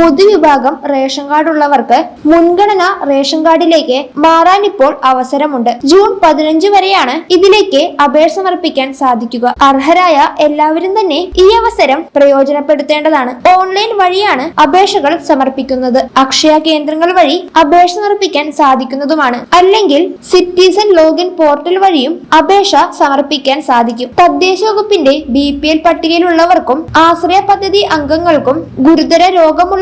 പൊതുവിഭാഗം ration card ഉള്ളവർക്ക് മുൻഗണന ration കാർഡിലേക്ക് മാറാൻ ഇപ്പോൾ അവസരമുണ്ട്. ജൂൺ പതിനഞ്ച് വരെയാണ് ഇതിലേക്ക് അപേക്ഷ സമർപ്പിക്കാൻ സാധിക്കുക. അർഹരായ എല്ലാവരും തന്നെ ഈ അവസരം പ്രയോജനപ്പെടുത്തേണ്ടതാണ്. ഓൺലൈൻ വഴിയാണ് അപേക്ഷകൾ സമർപ്പിക്കുന്നത്. അക്ഷയ കേന്ദ്രങ്ങൾ വഴി അപേക്ഷ സമർപ്പിക്കാൻ സാധിക്കുന്നതുമാണ്. അല്ലെങ്കിൽ സിറ്റിസൺ ലോഗിൻ പോർട്ടൽ വഴിയും അപേക്ഷ സമർപ്പിക്കാൻ സാധിക്കും. തദ്ദേശ വകുപ്പിന്റെ ബി പട്ടികയിലുള്ളവർക്കും ആശ്രയ പദ്ധതി അംഗങ്ങൾക്കും ഗുരുതര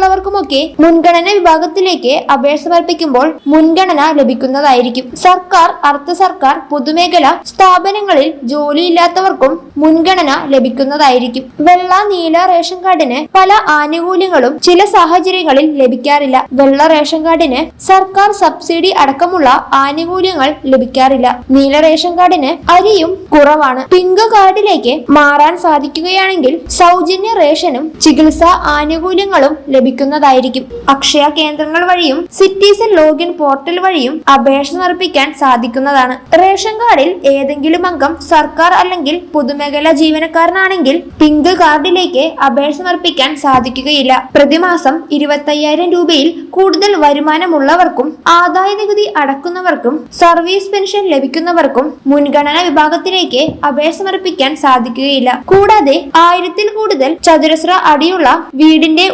രോഗമുള്ളവർക്കുമൊക്കെ മുൻഗണന വിഭാഗത്തിലേക്ക് അപേക്ഷ സമർപ്പിക്കുമ്പോൾ മുൻഗണന ലഭിക്കുന്നതായിരിക്കും. സർക്കാർ അർദ്ധ സർക്കാർ പൊതുമേഖല സ്ഥാപനങ്ങളിൽ ജോലിയില്ലാത്തവർക്കും മുൻഗണന ലഭിക്കുന്നതായിരിക്കും. വെള്ള നീല റേഷൻ കാർഡിന് പല ആനുകൂല്യങ്ങളും ചില സാഹചര്യങ്ങളിൽ ലഭിക്കാറില്ല. വെള്ള റേഷൻ കാർഡിന് സർക്കാർ സബ്സിഡി അടക്കമുള്ള ആനുകൂല്യങ്ങൾ ലഭിക്കാറില്ല. നീല റേഷൻ കാർഡിന് അരിയും കുറവാണ്. പിങ്ക് കാർഡിലേക്ക് മാറാൻ സാധിക്കുകയാണെങ്കിൽ സൗജന്യ റേഷനും ചികിത്സാ ആനുകൂല്യങ്ങളും ലഭിക്കുന്നതായിരിക്കും അക്ഷയ കേന്ദ്രങ്ങൾ വഴിയും സിറ്റിസൺ ലോഗിൻ പോർട്ടൽ വഴിയും അപേക്ഷ സമർപ്പിക്കാൻ സാധിക്കുന്നതാണ്. റേഷൻ കാർഡിൽ ഏതെങ്കിലും അംഗം സർക്കാർ അല്ലെങ്കിൽ പൊതുമേഖലാ ജീവനക്കാരനാണെങ്കിൽ പിങ്ക് കാർഡിലേക്ക് അപേക്ഷ സമർപ്പിക്കാൻ സാധിക്കുകയില്ല. പ്രതിമാസം ഇരുപത്തയ്യായിരം രൂപയിൽ കൂടുതൽ വരുമാനമുള്ളവർക്കും ആദായ നികുതി അടക്കുന്നവർക്കും സർവീസ് പെൻഷൻ ലഭിക്കുന്നവർക്കും മുൻഗണനാ വിഭാഗത്തിലേക്ക് അപേക്ഷ സമർപ്പിക്കാൻ സാധിക്കുകയില്ല. കൂടാതെ ആയിരത്തിൽ കൂടുതൽ ചതുരശ്ര അടിയുള്ള വീടിന്റെ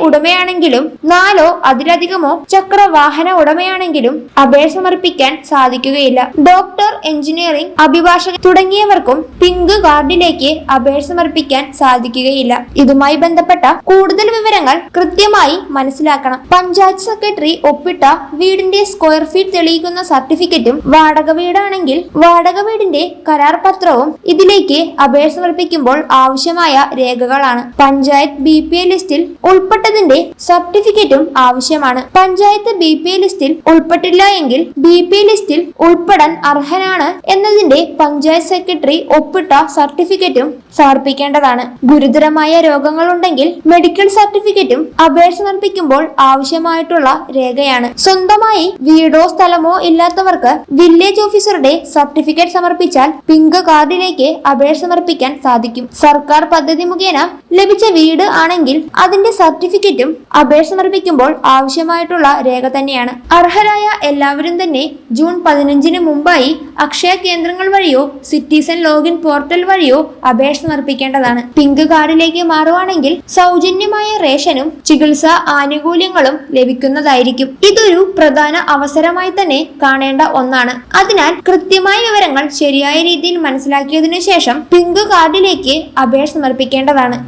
ഉടമയാണെങ്കിലും നാലോ അതിലധികമോ ചക്ര വാഹന ഉടമയാണെങ്കിലും അപേക്ഷ സമർപ്പിക്കാൻ സാധിക്കുകയില്ല. ഡോക്ടർ എഞ്ചിനീയറിംഗ് അഭിഭാഷകൻ തുടങ്ങിയവർക്കും പിങ്ക് കാർഡിലേക്ക് അപേക്ഷ സമർപ്പിക്കാൻ സാധിക്കുകയില്ല. ഇതുമായി ബന്ധപ്പെട്ട കൂടുതൽ വിവരങ്ങൾ കൃത്യമായി മനസ്സിലാക്കണം. പഞ്ചായത്ത് സെക്രട്ടറി ഒപ്പിട്ട വീടിന്റെ സ്ക്വയർ ഫീറ്റ് തെളിയിക്കുന്ന സർട്ടിഫിക്കറ്റും വാടക വീടാണെങ്കിൽ വാടക വീടിന്റെ കരാർ പത്രവും ഇതിലേക്ക് അപേക്ഷ സമർപ്പിക്കുമ്പോൾ ആവശ്യമായ രേഖകളാണ്. പഞ്ചായത്ത് ബി ലിസ്റ്റിൽ ഉൾപ്പെട്ടതിന്റെ സർട്ടിഫിക്കറ്റും ആവശ്യമാണ്. പഞ്ചായത്ത് ബി പി ലിസ്റ്റിൽ ഉൾപ്പെട്ടില്ല എങ്കിൽ ബി പി ലിസ്റ്റിൽ ഉൾപ്പെടാൻ അർഹനാണ് എന്നതിന്റെ പഞ്ചായത്ത് സെക്രട്ടറി ഒപ്പിട്ട സർട്ടിഫിക്കറ്റും സമർപ്പിക്കേണ്ടതാണ്. ഗുരുതരമായ രോഗങ്ങളുണ്ടെങ്കിൽ മെഡിക്കൽ സർട്ടിഫിക്കറ്റും അപേക്ഷ സമർപ്പിക്കുമ്പോൾ ആവശ്യമായിട്ടുള്ള രേഖയാണ്. സ്വന്തമായി വീടോ സ്ഥലമോ ഇല്ലാത്തവർക്ക് വില്ലേജ് ഓഫീസറുടെ സർട്ടിഫിക്കറ്റ് സമർപ്പിച്ചാൽ പിങ്ക് കാർഡിലേക്ക് അപേക്ഷ സമർപ്പിക്കാൻ സാധിക്കും. സർക്കാർ പദ്ധതി മുഖേന ലഭിച്ച വീട് ആണെങ്കിൽ അതിന്റെ സർട്ടിഫിക്കറ്റും അപേക്ഷ സമർപ്പിക്കുമ്പോൾ ആവശ്യമായിട്ടുള്ള രേഖ തന്നെയാണ്. അർഹരായ എല്ലാവരും തന്നെ ജൂൺ പതിനഞ്ചിന് മുമ്പായി അക്ഷയ കേന്ദ്രങ്ങൾ വഴിയോ സിറ്റിസൺ ലോഗിൻ പോർട്ടൽ വഴിയോ അപേക്ഷ സമർപ്പിക്കേണ്ടതാണ്. പിങ്ക് കാർഡിലേക്ക് മാറുവാണെങ്കിൽ സൗജന്യമായ റേഷനും ചികിത്സാ ആനുകൂല്യങ്ങളും ലഭിക്കുന്നതായിരിക്കും. ഇതൊരു പ്രധാന അവസരമായി തന്നെ കാണേണ്ട ഒന്നാണ്. അതിനാൽ കൃത്യമായ വിവരങ്ങൾ ശരിയായ രീതിയിൽ മനസ്സിലാക്കിയതിനു ശേഷം പിങ്ക് കാർഡിലേക്ക് അപേക്ഷ സമർപ്പിക്കേണ്ടതാണ്.